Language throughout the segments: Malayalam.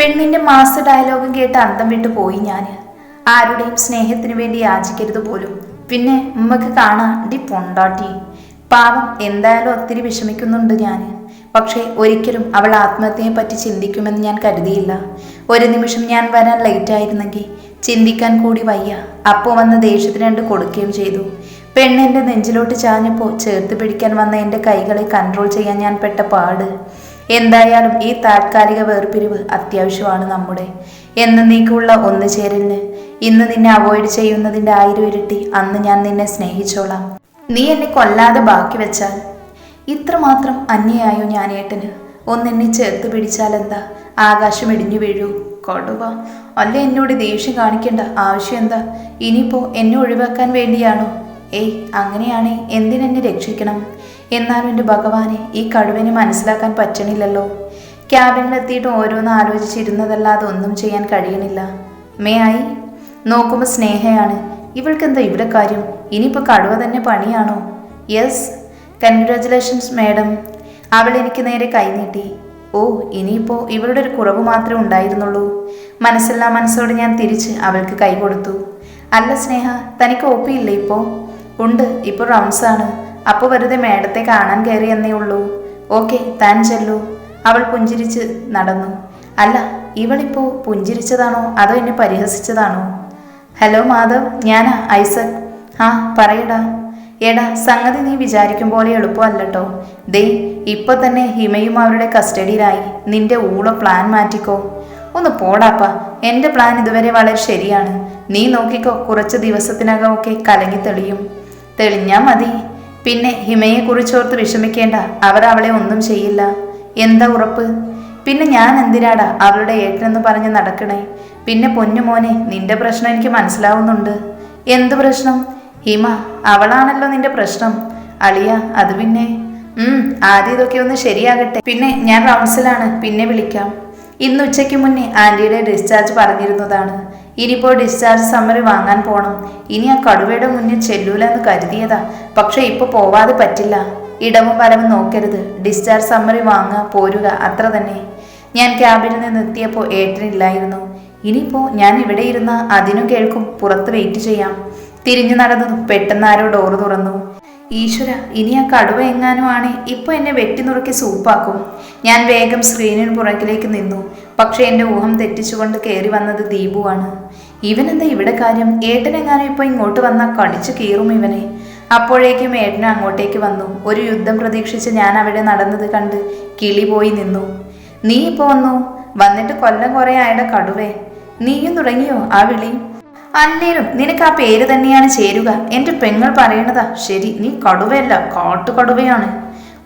പെണ്ണിന്റെ മാസ ഡയലോഗും കേട്ട് അന്തം വിട്ടു പോയി ഞാൻ ആരുടെയും സ്നേഹത്തിന് വേണ്ടി യാചിക്കരുത് പോലും. പിന്നെ ഉമ്മക്ക് കാണാം ഡി പൊണ്ടാട്ടി. പാവം എന്തായാലും ഒത്തിരി വിഷമിക്കുന്നുണ്ട് ഞാൻ പക്ഷേ ഒരിക്കലും അവൾ ആത്മഹത്യയെ പറ്റി ചിന്തിക്കുമെന്ന് ഞാൻ കരുതിയില്ല. ഒരു നിമിഷം ഞാൻ വരാൻ ലേറ്റ് ആയിരുന്നെങ്കിൽ ചിന്തിക്കാൻ കൂടി വയ്യ. അപ്പോൾ വന്ന് ദേഷ്യത്തിന് രണ്ട് കൊടുക്കുകയും ചെയ്തു. പെണ്ണെന്റെ നെഞ്ചിലോട്ട് ചാഞ്ഞപ്പോൾ ചേർത്ത് പിടിക്കാൻ വന്ന എന്റെ കൈകളെ കൺട്രോൾ ചെയ്യാൻ ഞാൻ പെട്ട പാട്. എന്തായാലും ഈ താൽക്കാലിക വേർപിരിവ് അത്യാവശ്യമാണ് നമ്മുടെ. നീക്കുള്ള ഒന്ന് ചേരലിന്. ഇന്ന് നിന്നെ അവോയ്ഡ് ചെയ്യുന്നതിന്റെ ആയിരം ഇരട്ടി അന്ന് ഞാൻ നിന്നെ സ്നേഹിച്ചോളാം. നീ എന്നെ കൊല്ലാതെ ബാക്കി വെച്ചാൽ? ഇത്രമാത്രം അന്യായോ ഞാൻ ഏട്ടന്? ഒന്നെന്നെ ചേർത്ത് പിടിച്ചാൽ എന്താ? ആകാശം ഇടിഞ്ഞു വീഴൂ. കൊടുവ അല്ല എന്നോട് ദേഷ്യം കാണിക്കേണ്ട ആവശ്യം എന്താ? ഇനിയിപ്പോ എന്നെ ഒഴിവാക്കാൻ വേണ്ടിയാണോ? ഏയ് അങ്ങനെയാണ്. എന്തിനെന്നെ രക്ഷിക്കണം? എന്നാലും എന്റെ ഭഗവാനെ ഈ കടുവനെ മനസ്സിലാക്കാൻ പറ്റണില്ലല്ലോ. ക്യാബിനിലെത്തിയിട്ട് ഓരോന്ന് ആലോചിച്ചിരുന്നതല്ലാതെ ഒന്നും ചെയ്യാൻ കഴിയണില്ല. മേ ആയി നോക്കുമ്പോൾ സ്നേഹയാണ്. ഇവൾക്കെന്താ ഇവിടെ കാര്യം? ഇനിയിപ്പോൾ കടുവ തന്നെ പണിയാണോ? യെസ്. Congratulations madam. അവൾ എനിക്ക് നേരെ കൈനീട്ടി ഓ ഇനിയിപ്പോൾ ഇവളുടെ ഒരു കുറവ് മാത്രമേ ഉണ്ടായിരുന്നുള്ളൂ. മനസ്സില്ലാ മനസ്സോട് ഞാൻ തിരിച്ച് അവൾക്ക് കൈ കൊടുത്തു. അല്ല സ്നേഹ തനിക്ക് ഒപ്പിയില്ലേ ഇപ്പോൾ ഉണ്ട് ഇപ്പോൾ റൗണ്ട്സ് ആണ്. അപ്പോൾ വെറുതെ മേഡത്തെ കാണാൻ കയറി എന്നേ ഉള്ളൂ. ഓക്കെ താൻ ചെല്ലൂ. അവൾ പുഞ്ചിരിച്ച് നടന്നു. അല്ല ഇവളിപ്പോൾ പുഞ്ചിരിച്ചതാണോ? അതോ എന്നെ പരിഹസിച്ചതാണോ? ഹലോ മാധവ് ഞാനാ ഐസക്. ആ പറയടാ. എടാ സംഗതി നീ വിചാരിക്കും പോലെ എളുപ്പമല്ലട്ടോ. ദേ ഇപ്പൊ തന്നെ ഹിമയും അവരുടെ കസ്റ്റഡിയിലായി. നിന്റെ ഊള പ്ലാൻ മാറ്റിക്കോ. ഒന്ന് പോടാപ്പ എന്റെ പ്ലാൻ ഇതുവരെ വളരെ ശരിയാണ്. നീ നോക്കിക്കോ കുറച്ച് ദിവസത്തിനകം ഒക്കെ കലങ്ങി തെളിയും. തെളിഞ്ഞാ മതി. പിന്നെ ഹിമയെ കുറിച്ചോർത്ത് വിഷമിക്കേണ്ട. അവർ അവളെ ഒന്നും ചെയ്യില്ല. എന്താ ഉറപ്പ്? പിന്നെ ഞാൻ എന്തിനാടാ അവളുടെ ഏട്ടനെന്ന് പറഞ്ഞ് നടക്കണേ? പിന്നെ പൊന്നുമോനെ നിന്റെ പ്രശ്നം എനിക്ക് മനസ്സിലാവുന്നുണ്ട്. എന്ത് പ്രശ്നം? ഹിമ അവളാണല്ലോ നിന്റെ പ്രശ്നം. അളിയ അത് പിന്നെ? ഉം ആദ്യം ഇതൊക്കെ ഒന്ന് ശരിയാകട്ടെ. പിന്നെ ഞാൻ റൗൺസിലാണ്. പിന്നെ വിളിക്കാം. ഇന്ന് ഉച്ചയ്ക്ക് മുന്നേ ആന്റിയുടെ ഡിസ്ചാർജ് പറഞ്ഞിരുന്നതാണ്. ഇനിയിപ്പോൾ ഡിസ്ചാർജ് സമ്മറി വാങ്ങാൻ പോണം. ഇനി ആ കടുവയുടെ മുന്നിൽ ചെല്ലൂലെന്ന് കരുതിയതാ. പക്ഷെ ഇപ്പൊ പോവാതെ പറ്റില്ല. ഇടവും വലവും നോക്കരുത്. ഡിസ്ചാർജ് സമ്മറി വാങ്ങുക പോരുക അത്ര തന്നെ. ഞാൻ ക്യാബിൽ നിന്ന് എത്തിയപ്പോൾ ഏട്ടനില്ലായിരുന്നു ഇനിയിപ്പോൾ ഞാൻ ഇവിടെ ഇരുന്ന അതിനും കേൾക്കും. പുറത്ത് വെയിറ്റ് ചെയ്യാം. തിരിഞ്ഞു നടന്നതും പെട്ടെന്ന് ആരോ ഡോറ് തുറന്നു. ഈശ്വര ഇനി ആ കടുവ എങ്ങാനും ഇപ്പൊ എന്നെ വെട്ടിനുറുക്കി സൂപ്പാക്കും. ഞാൻ വേഗം സ്ക്രീനിന് പുറകിലേക്ക് നിന്നു. പക്ഷെ എന്റെ ഊഹം തെറ്റിച്ചുകൊണ്ട് കയറി വന്നത് ദീപുവാണ് ഇവനെന്താ ഇവിടെ കാര്യം? ഏട്ടനെങ്ങാനും ഇപ്പൊ ഇങ്ങോട്ട് വന്നാൽ കടിച്ചു കീറും ഇവനെ. അപ്പോഴേക്കും ഏട്ടൻ അങ്ങോട്ടേക്ക് വന്നു. ഒരു യുദ്ധം പ്രതീക്ഷിച്ച് ഞാൻ അവിടെ നടന്നത് കണ്ട് കിളി പോയി നിന്നു. നീ ഇപ്പൊ വന്നു? വന്നിട്ട് കൊല്ലം കുറെ ആയുടെ കടുവേ. നീയും തുടങ്ങിയോ ആ വിളി? അല്ലേലും നിനക്ക് ആ പേര് തന്നെയാണ് ചേരുക. എന്റെ പെങ്ങൾ പറയണതാ ശരി. നീ കടുവയല്ല കാട്ടുകടുവയാണ്.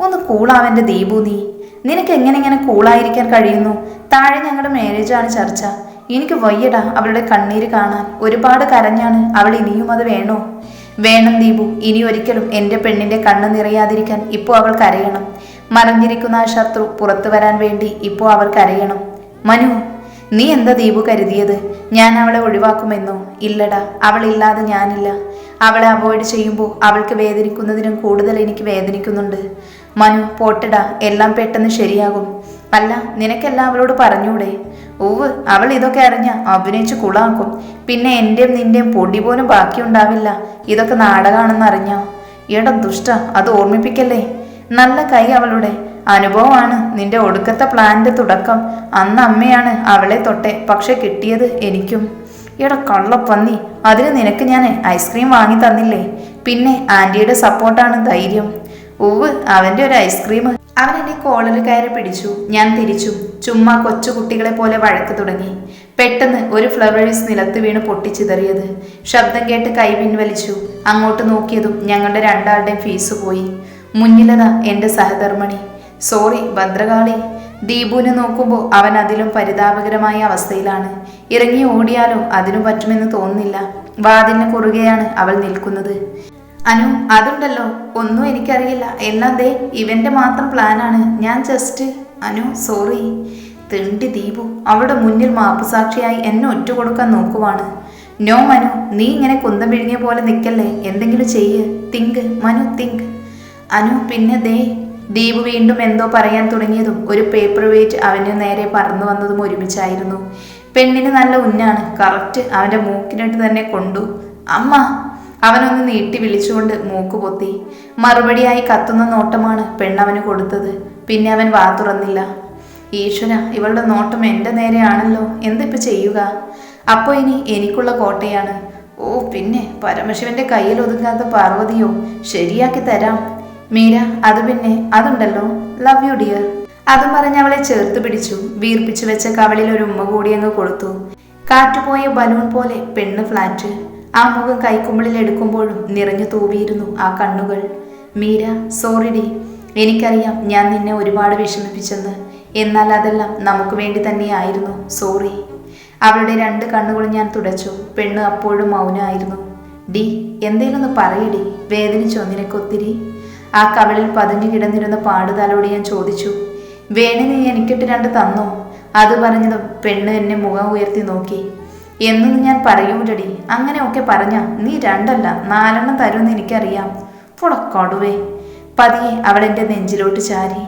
ഒന്ന് കൂളാവെന്റെ ദീപു നീ. നിനക്ക് എങ്ങനെ ഇങ്ങനെ കൂളായിരിക്കാൻ കഴിയുന്നു? താഴെ ഞങ്ങളുടെ മാരേജാണ് ചർച്ച. എനിക്ക് വയ്യടാ അവളുടെ കണ്ണീര് കാണാൻ. ഒരുപാട് കരഞ്ഞാണ് അവൾ ഇനിയും അത് വേണോ? വേണം ദീപു. ഇനി ഒരിക്കലും എന്റെ പെണ്ണിന്റെ കണ്ണ് നിറയാതിരിക്കാൻ ഇപ്പോൾ അവൾ കരയണം. മറിഞ്ഞിരിക്കുന്ന ആ ശത്രു പുറത്തു വരാൻ വേണ്ടി ഇപ്പോൾ അവൾ കരയണം. മനു നീ എന്താ ദീപു കരുതിയത്? ഞാൻ അവളെ ഒഴിവാക്കുമെന്നോ? ഇല്ലടാ അവളില്ലാതെ ഞാനില്ല. അവളെ അവോയ്ഡ് ചെയ്യുമ്പോൾ അവൾക്ക് വേദനിക്കുന്നതിനും കൂടുതൽ എനിക്ക് വേദനിക്കുന്നുണ്ട്. മനു പോട്ടടാ എല്ലാം പെട്ടെന്ന് ശരിയാകും. അല്ല നിനക്കെല്ലാം അവളോട് പറഞ്ഞൂടെ? ഓവ് അവൾ ഇതൊക്കെ അറിഞ്ഞ അഭിനയിച്ച് കുളാക്കും. പിന്നെ എന്റെയും നിന്റെയും പൊടി പോലും ബാക്കിയുണ്ടാവില്ല ഇതൊക്കെ നാടകമാണെന്ന് അറിഞ്ഞ എടാ ദുഷ്ട അത് ഓർമ്മിപ്പിക്കല്ലേ? നല്ല കൈ അവളുടെ. അനുഭവമാണ്. നിന്റെ ഒടുക്കത്തെ പ്ലാന്റെ തുടക്കം. അന്ന് അമ്മയാണ് അവളെ തൊട്ടെ. പക്ഷെ കിട്ടിയത് എനിക്കും. എടാ കള്ളപ്പന്നി അതിന് നിനക്ക് ഞാൻ ഐസ്ക്രീം വാങ്ങി തന്നില്ലേ? പിന്നെ ആന്റിയുടെ സപ്പോർട്ടാണ് ധൈര്യം. ഉവ് അവന്റെ ഒരു ഐസ്ക്രീം അവൻ എന്നെ കോളിൽ കയറി പിടിച്ചു. ഞാൻ തിരിച്ചു. ചുമ്മാ കൊച്ചു കുട്ടികളെ പോലെ വഴക്ക് തുടങ്ങി. പെട്ടെന്ന് ഒരു ഫ്ലവേഴ്സ് നിലത്ത് വീണ് പൊട്ടിച്ചിതറിയത്. ശബ്ദം കേട്ട് കൈ പിൻവലിച്ചു. അങ്ങോട്ട് നോക്കിയതും ഞങ്ങളുടെ രണ്ടാളുടെയും ഫീസ് പോയി. മുന്നിലതാ എന്റെ സഹധർമ്മണി. സോറി ഭദ്രകാളി. ദീപുവിനെ നോക്കുമ്പോൾ അവൻ അതിലും പരിതാപകരമായ അവസ്ഥയിലാണ്. ഇറങ്ങി ഓടിയാലോ അതിനു പറ്റുമെന്ന് തോന്നുന്നില്ല. വാതിലിന് കുറുകെയാണ് അവൾ നിൽക്കുന്നത്. അനു അതുണ്ടല്ലോ. ഒന്നും എനിക്കറിയില്ല. എന്നാ ദേ ഇവന്റെ മാത്രം പ്ലാനാണ്. ഞാൻ ജസ്റ്റ് അനു സോറി തിണ്ടി ദീപു അവളുടെ മുന്നിൽ മാപ്പുസാക്ഷിയായി എന്നെ ഒറ്റ കൊടുക്കാൻ നോക്കുവാണ്. നോ മനു നീ ഇങ്ങനെ കുന്തം വിഴുങ്ങിയ പോലെ നിൽക്കല്ലേ? എന്തെങ്കിലും ചെയ്യ്. Think Manu think. അനു പിന്നെ ദേ ദീപ് വീണ്ടും എന്തോ പറയാൻ തുടങ്ങിയതും ഒരു പേപ്പർ വെയിറ്റ് അവന് നേരെ പറന്നു വന്നതും ഒരുമിച്ചായിരുന്നു. പെണ്ണിന് നല്ല ഉന്നാണ് കറക്റ്റ് അവന്റെ മൂക്കിനിട്ട് തന്നെ കൊണ്ടു. അമ്മ! അവനൊന്ന് നീട്ടി വിളിച്ചുകൊണ്ട് മൂക്ക് പൊത്തി. മറുപടിയായി കത്തുന്ന നോട്ടമാണ് പെണ്ണവന് കൊടുത്തത്. പിന്നെ അവൻ വാ തുറന്നില്ല. ഈശ്വര ഇവളുടെ നോട്ടം എന്റെ നേരെയാണല്ലോ. എന്തിപ്പോ ചെയ്യുക? അപ്പോ ഇനി എനിക്കുള്ള കോട്ടയാണ്. ഓ പിന്നെ പരമശിവന്റെ കയ്യിൽ ഒതുങ്ങാത്ത പാർവതിയോ? ശരിയാക്കി തരാം. മീര അത് പിന്നെ അതുണ്ടല്ലോ. ലവ് യു ഡിയർ അതും പറഞ്ഞ് അവളെ ചേർത്ത് പിടിച്ചു. വീർപ്പിച്ചു വെച്ച കവളിൽ ഒരു ഉമ്മ കൂടി അങ്ങ് കൊടുത്തു. കാറ്റുപോയ ബലൂൺ പോലെ പെണ്ണ് ഫ്ലാറ്റ്. ആ മുഖം കൈക്കുമ്പിളിൽ എടുക്കുമ്പോഴും നിറഞ്ഞു തൂവിയിരുന്നു ആ കണ്ണുകൾ. മീര സോറി ഡി. എനിക്കറിയാം ഞാൻ നിന്നെ ഒരുപാട് വിഷമിപ്പിച്ചെന്ന്. എന്നാൽ അതെല്ലാം നമുക്ക് വേണ്ടി തന്നെയായിരുന്നു. സോറി അവളുടെ രണ്ട് കണ്ണുകളും ഞാൻ തുടച്ചു. പെണ്ണ് അപ്പോഴും മൗനമായിരുന്നു ഡി എന്തേലൊന്ന് പറയടി വേദനിച്ചോ നിനക്കൊത്തിരി ആ കവളിൽ പതിഞ്ഞു കിടന്നിരുന്ന പാടുതാലോട് ഞാൻ ചോദിച്ചു വേണി നീ എനിക്കിട്ട് രണ്ട് തന്നോ? അത് പറഞ്ഞതും പെണ്ണ് എന്നെ മുഖം ഉയർത്തി നോക്കി. എന്നൊന്നും ഞാൻ പറയൂലടി അങ്ങനെയൊക്കെ പറഞ്ഞ നീ രണ്ടല്ല നാലെണ്ണം തരുമെന്ന് എനിക്കറിയാം. പുളക്കോടുവേ. പതിയെ അവൾ എന്റെ നെഞ്ചിലോട്ട് ചാരി.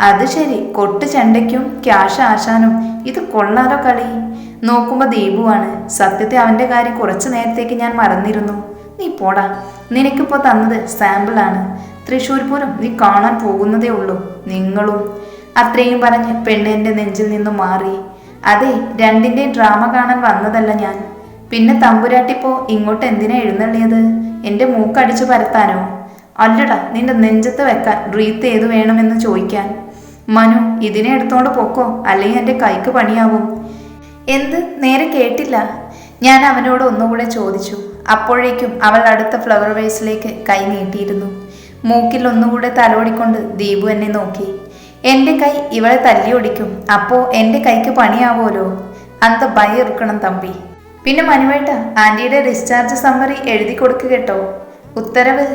അത് ശരി കൊട്ട് ചെണ്ടയ്ക്കും ക്യാഷ് ആശാനും ഇത് കൊള്ളാലോ കളി. നോക്കുമ്പോൾ ദീപുവാണ്. സത്യത്തെ അവന്റെ കാര്യം കുറച്ച് നേരത്തേക്ക് ഞാൻ മറന്നിരുന്നു. നീ പോടാ നിനക്കിപ്പോൾ തന്നത് സാമ്പിളാണ്. തൃശ്ശൂർ പൂരം നീ കാണാൻ പോകുന്നതേ ഉള്ളൂ. നിങ്ങളും. അത്രയും പറഞ്ഞ് പെണ്ണ് എന്റെ നെഞ്ചിൽ നിന്നും മാറി. അതെ രണ്ടിന്റെ ഡ്രാമ കാണാൻ വന്നതല്ല ഞാൻ. പിന്നെ തമ്പുരാട്ടിപ്പോ ഇങ്ങോട്ട് എന്തിനാ എഴുന്നള്ളിയത്? എന്റെ മൂക്കടിച്ചു പരത്താനോ? അല്ലടാ നിന്റെ നെഞ്ചത്ത് വെക്കാൻ റീത്ത് ഏത് വേണമെന്ന് ചോദിക്കാൻ. മനു ഇതിനെ എടുത്തോണ്ട് പൊക്കോ അല്ലെങ്കിൽ എന്റെ കൈക്ക് പണിയാവും. എന്ത്? നേരെ കേട്ടില്ല? ഞാൻ അവനോട് ഒന്നുകൂടെ ചോദിച്ചു. അപ്പോഴേക്കും അവൾ അടുത്ത ഫ്ലവർ വേസിലേക്ക് കൈ നീട്ടിയിരുന്നു. മൂക്കിൽ ഒന്നുകൂടെ തലോടിക്കൊണ്ട് ദീപു എന്നെ നോക്കി. എന്റെ കൈ ഇവളെ തല്ലി ഓടിക്കും. അപ്പോ എന്റെ കൈക്ക് പണിയാവോലോ അന്ത ഭയ ഇറുക്കണം തമ്പി. പിന്നെ മനുവേട്ട ആന്റിയുടെ ഡിസ്ചാർജ് സമ്മറി എഴുതി കൊടുക്കുക കേട്ടോ. ഉത്തരവ്?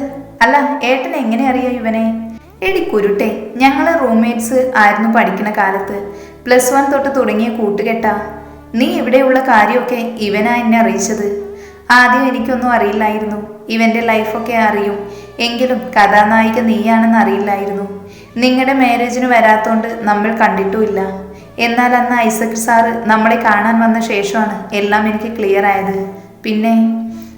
അല്ല ഏട്ടൻ എങ്ങനെ അറിയാം ഇവനെ? എടി കുരുട്ടെ ഞങ്ങൾ റൂംമേറ്റ്സ് ആയിരുന്നു പഠിക്കുന്ന കാലത്ത്. പ്ലസ് വൺ തൊട്ട് തുടങ്ങിയ കൂട്ടുകെട്ടാ. നീ ഇവിടെയുള്ള കാര്യമൊക്കെ ഇവനാ എന്നെ അറിയിച്ചത്. ആദ്യം എനിക്കൊന്നും അറിയില്ലായിരുന്നു. ഇവന്റെ ലൈഫൊക്കെ അറിയും. എങ്കിലും കഥാനായിക നീയാണെന്ന് അറിയില്ലായിരുന്നു. നിങ്ങളുടെ മാരേജിന് വരാത്തോണ്ട് നമ്മൾ കണ്ടിട്ടുമില്ല. എന്നാൽ അന്ന് ഐസക് സാറ് നമ്മളെ കാണാൻ വന്ന ശേഷമാണ് എല്ലാം എനിക്ക് ക്ലിയർ ആയത്. പിന്നെ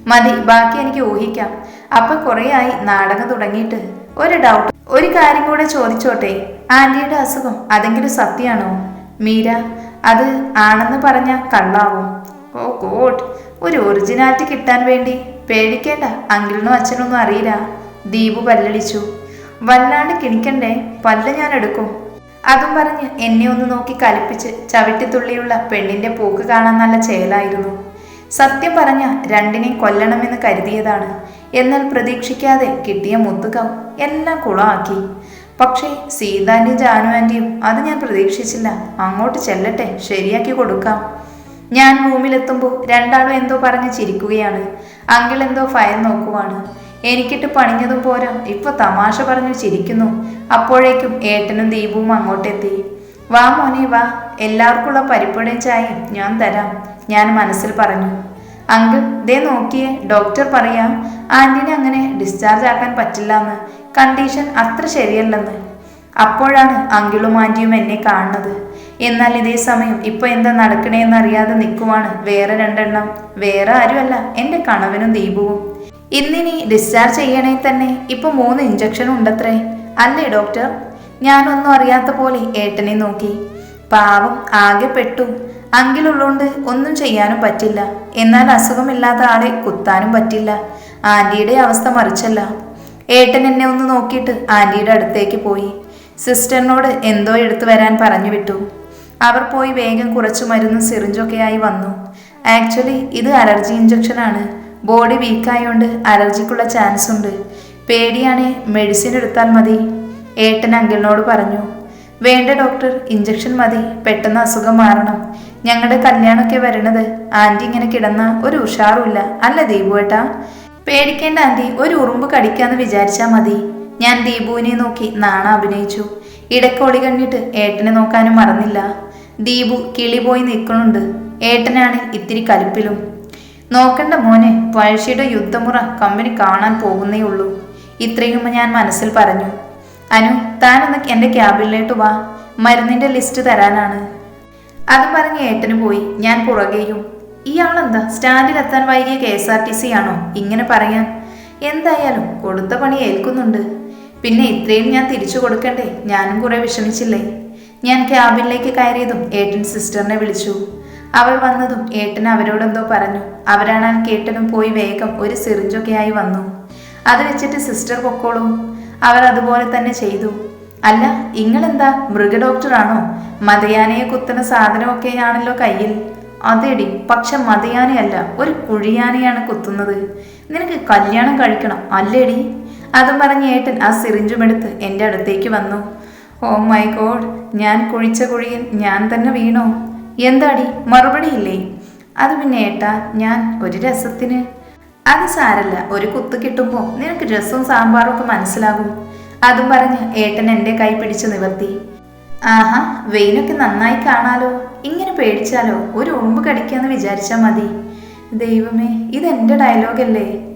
മതി ബാക്കി എനിക്ക് ഊഹിക്കാം. അപ്പൊ കുറേ ആയി നാടകം തുടങ്ങിയിട്ട്. ഒരു ഡൗട്ട് ഒരു കാര്യം കൂടെ ചോദിച്ചോട്ടെ? ആന്റിയുടെ അസുഖം അതെങ്കിലും സത്യാണോ മീര അത് ആണെന്ന് പറഞ്ഞ കള്ളാവും. ഓ ഗോഡ് ഒരു ഒറിജിനാലിറ്റി കിട്ടാൻ വേണ്ടി പേടിക്കേണ്ട. അങ്കിളിനും അച്ഛനൊന്നും അറിയില്ല. ദീപു പല്ലടിച്ചു വല്ലാണ്ട് കിണിക്കണ്ടേ പല്ല് ഞാൻ എടുക്കും. അതും പറഞ്ഞ് എന്നെ ഒന്ന് നോക്കി കലിപ്പിച്ച് ചവിട്ടിത്തുള്ളിയുള്ള പെണ്ണിന്റെ പോക്ക് കാണാൻ നല്ല ചേലായിരുന്നു. സത്യം പറഞ്ഞ രണ്ടിനെയും കൊല്ലണമെന്ന് കരുതിയതാണ്. എന്നാൽ പ്രതീക്ഷിക്കാതെ കിട്ടിയ മുത്തുകം എല്ലാം കുളമാക്കി. പക്ഷേ സീതാന്റെയും ജാനു ആന്റിയും അത് ഞാൻ പ്രതീക്ഷിച്ചില്ല. അങ്ങോട്ട് ചെല്ലട്ടെ ശരിയാക്കി കൊടുക്കാം. ഞാൻ റൂമിലെത്തുമ്പോൾ രണ്ടാളും എന്തോ പറഞ്ഞ് ചിരിക്കുകയാണ്. അങ്കിൾ എന്തോ ഫയൽ നോക്കുവാണ്. എനിക്കിട്ട് പണിഞ്ഞതും പോരാ. ഇപ്പൊ തമാശ പറഞ്ഞു ചിരിക്കുന്നു. അപ്പോഴേക്കും ഏട്ടനും ദീപവും അങ്ങോട്ടെത്തി. വാ മോനെ വാ. എല്ലാവർക്കുള്ള പരിപ്പുടയും ചായയും ഞാൻ തരാം ഞാൻ മനസ്സിൽ പറഞ്ഞു. അങ്കിൾ ദേ നോക്കിയേ. ഡോക്ടർ പറയാം ആന്റിനെ അങ്ങനെ ഡിസ്ചാർജ് ആക്കാൻ പറ്റില്ല എന്ന് കണ്ടീഷൻ അത്ര ശരിയല്ലെന്ന്. അപ്പോഴാണ് അങ്കിളും ആന്റിയും എന്നെ കാണുന്നത്. എന്നാൽ ഇതേ സമയം ഇപ്പൊ എന്താ നടക്കണേന്ന് അറിയാതെ നിൽക്കുവാണ് വേറെ രണ്ടെണ്ണം. വേറെ ആരുമല്ല. എന്റെ കണവനും ദീപുവും. ഇന്നിനി ഡിസ്ചാർജ് ചെയ്യണേ തന്നെ. ഇപ്പൊ മൂന്ന് ഇഞ്ചക്ഷൻ ഉണ്ടത്രേ. അല്ലേ ഡോക്ടർ ഞാനൊന്നും അറിയാത്ത പോലെ ഏട്ടനെ നോക്കി. പാവം ആകെ പെട്ടു. അങ്കിലുള്ളോണ്ട് ഒന്നും ചെയ്യാനും പറ്റില്ല. എന്നാൽ അസുഖമില്ലാത്ത ആളെ കുത്താനും പറ്റില്ല. ആന്റിയുടെ അവസ്ഥ മറിച്ചല്ല. ഏട്ടൻ എന്നെ ഒന്ന് നോക്കിയിട്ട് ആന്റിയുടെ അടുത്തേക്ക് പോയി. സിസ്റ്ററിനോട് എന്തോ എടുത്തു വരാൻ പറഞ്ഞു വിട്ടു. അവർ പോയി വേഗം കുറച്ച് മരുന്നും സിറിഞ്ചൊക്കെയായി വന്നു. ആക്ച്വലി ഇത് അലർജി ഇഞ്ചക്ഷൻ ആണ്. ബോഡി വീക്കായോണ്ട് അലർജിക്കുള്ള ചാൻസ് ഉണ്ട് പേടിയാണ് മെഡിസിൻ എടുത്താൽ മതി ഏട്ടൻ അങ്കിളിനോട് പറഞ്ഞു. വേണ്ട ഡോക്ടർ ഇഞ്ചക്ഷൻ മതി പെട്ടെന്ന് അസുഖം മാറണം. ഞങ്ങളുടെ കല്യാണമൊക്കെ വരണത് ആന്റി ഇങ്ങനെ കിടന്ന ഒരു ഉഷാറുമില്ല അല്ല ദീപു ഏട്ടാ? പേടിക്കേണ്ട ആന്റി ഒരു ഉറുമ്പ് കടിക്കാന്ന് വിചാരിച്ചാൽ മതി. ഞാൻ ദീപുവിനെ നോക്കി നാണ അഭിനയിച്ചു. ഇടക്കോളി കണ്ടിട്ട് ഏട്ടനെ നോക്കാനും മറന്നില്ല. ദീപു കിളി പോയി നിൽക്കുന്നുണ്ട്. ഏട്ടനാണ് ഇത്തിരി കലിപ്പിലും. നോക്കണ്ട മോനെ പഴശ്ശിയുടെ യുദ്ധമുറ കമ്പനി കാണാൻ പോകുന്നേ ഉള്ളൂ. ഇത്രയും ഞാൻ മനസ്സിൽ പറഞ്ഞു. അനു താനൊന്ന് എന്റെ ക്യാബിനിലോട്ട് വാ. മരുന്നിന്റെ ലിസ്റ്റ് തരാനാണ്. അത് പറഞ്ഞ് ഏട്ടന് പോയി. ഞാൻ പുറകെയും ഇയാളെന്താ? സ്റ്റാൻഡിലെത്താൻ വൈകിയ K S R T C ആണോ? ഇങ്ങനെ പറയാൻ. എന്തായാലും കൊടുത്ത പണി ഏൽക്കുന്നുണ്ട്. പിന്നെ ഇത്രയും ഞാൻ തിരിച്ചു കൊടുക്കണ്ടേ? ഞാനും കുറെ വിഷമിച്ചില്ലേ? ഞാൻ ക്യാബിനിലേക്ക് കയറിയതും ഏട്ടൻ സിസ്റ്ററിനെ വിളിച്ചു. അവൾ വന്നതും ഏട്ടൻ അവരോടെന്തോ പറഞ്ഞു. അവരാണാൽ കേട്ടനും പോയി വേഗം ഒരു സിറിഞ്ചൊക്കെ ആയി വന്നു. അത് വെച്ചിട്ട് സിസ്റ്റർ പൊക്കോളൂ. അവർ അതുപോലെ തന്നെ ചെയ്തു. അല്ല ഇങ്ങളെന്താ മൃഗ മൃഗഡോക്ടറാണോ മതയാനയെ കുത്തുന്ന സാധനമൊക്കെയാണല്ലോ കയ്യിൽ. അതെടി പക്ഷെ മതയാനയല്ല ഒരു കുഴിയാനയാണ് കുത്തുന്നത്. നിനക്ക് കല്യാണം കഴിക്കണം അല്ലേടി? അതും പറഞ്ഞ് ഏട്ടൻ ആ സിറിഞ്ചുമെടുത്ത് എന്റെ അടുത്തേക്ക് വന്നു. ഓ മൈ ഗോഡ് ഞാൻ കുഴിച്ച കുഴിയിൽ ഞാൻ തന്നെ വീണോ. എന്താടി? മറുപടിയില്ലേ? അത് പിന്നെ ഏട്ടാ ഞാൻ ഒരു രസത്തിന്. അത് സാരല്ല ഒരു കുത്ത് കിട്ടുമ്പോൾ നിനക്ക് രസവും സാമ്പാറും ഒക്കെ മനസ്സിലാകും. അതും പറഞ്ഞ് ഏട്ടൻ എന്റെ കൈ പിടിച്ചു നിവർത്തി. ആഹാ വെയിനൊക്കെ നന്നായി കാണാലോ. ഇങ്ങനെ പേടിച്ചാലോ? ഒരു ഉറുമ്പ് കടിക്കാന്ന് വിചാരിച്ചാൽ മതി. ദൈവമേ ഇതെന്റെ ഡയലോഗല്ലേ